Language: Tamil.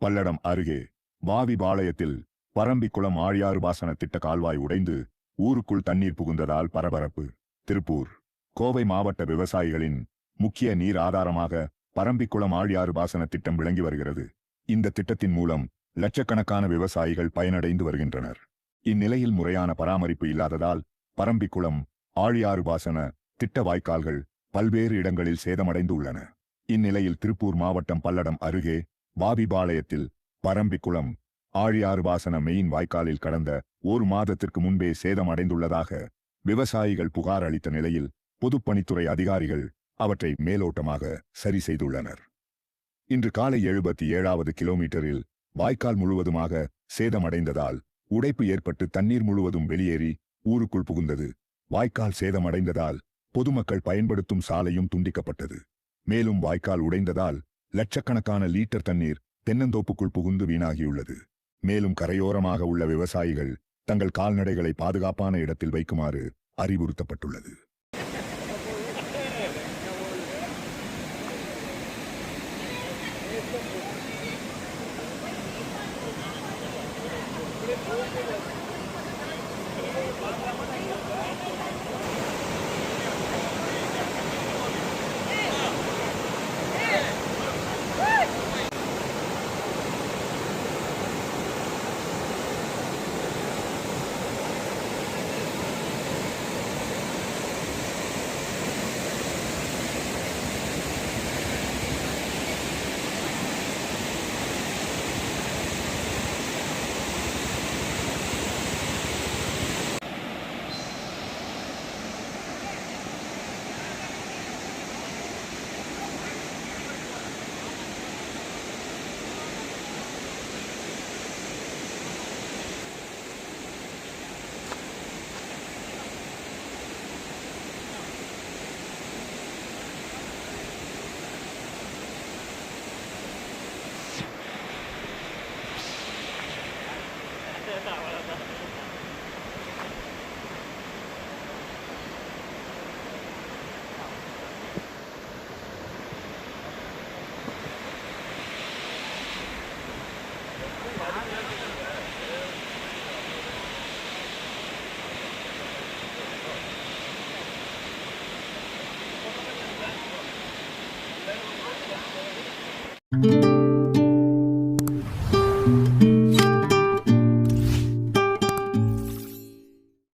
பல்லடம் அருகே வாவிபாளையத்தில் பரம்பிக்குளம் ஆழியாறு பாசன திட்ட கால்வாய் உடைந்து ஊருக்குள் தண்ணீர் புகுந்ததால் பரபரப்பு. திருப்பூர் கோவை மாவட்ட விவசாயிகளின் முக்கிய நீர் ஆதாரமாக பரம்பிக்குளம் ஆழியாறு பாசன திட்டம் விளங்கி வருகிறது. இந்த திட்டத்தின் மூலம் லட்சக்கணக்கான விவசாயிகள் பயனடைந்து வருகின்றனர். இந்நிலையில் முறையான பராமரிப்பு இல்லாததால் பரம்பிக்குளம் ஆழியாறு பாசன திட்ட வாய்க்கால்கள் பல்வேறு இடங்களில் சேதமடைந்து உள்ளன இந்நிலையில் திருப்பூர் மாவட்டம் பல்லடம் அருகே வாபிபாளையத்தில் பரம்பிக்குளம் ஆழியாறு பாசன மெயின் வாய்க்காலில் கடந்த ஒரு மாதத்திற்கு முன்பே சேதமடைந்துள்ளதாக விவசாயிகள் புகார் அளித்த நிலையில் பொதுப்பணித்துறை அதிகாரிகள் அவற்றை மேலோட்டமாக சரி செய்துள்ளனர். இன்று காலை எழுபத்தி ஏழாவது கிலோமீட்டரில் வாய்க்கால் முழுவதுமாக சேதமடைந்ததால் உடைப்பு ஏற்பட்டு தண்ணீர் முழுவதும் வெளியேறி ஊருக்குள் புகுந்தது வாய்க்கால் சேதமடைந்ததால் பொதுமக்கள் பயன்படுத்தும் சாலையும் துண்டிக்கப்பட்டது. மேலும் வாய்க்கால் உடைந்ததால் லட்சக்கணக்கான லீட்டர் தண்ணீர் தென்னந்தோப்புக்குள் புகுந்து வீணாகியுள்ளது. மேலும் கரையோரமாக உள்ள விவசாயிகள் தங்கள் கால்நடைகளை பாதுகாப்பான இடத்தில் வைக்குமாறு அறிவுறுத்தப்பட்டுள்ளது.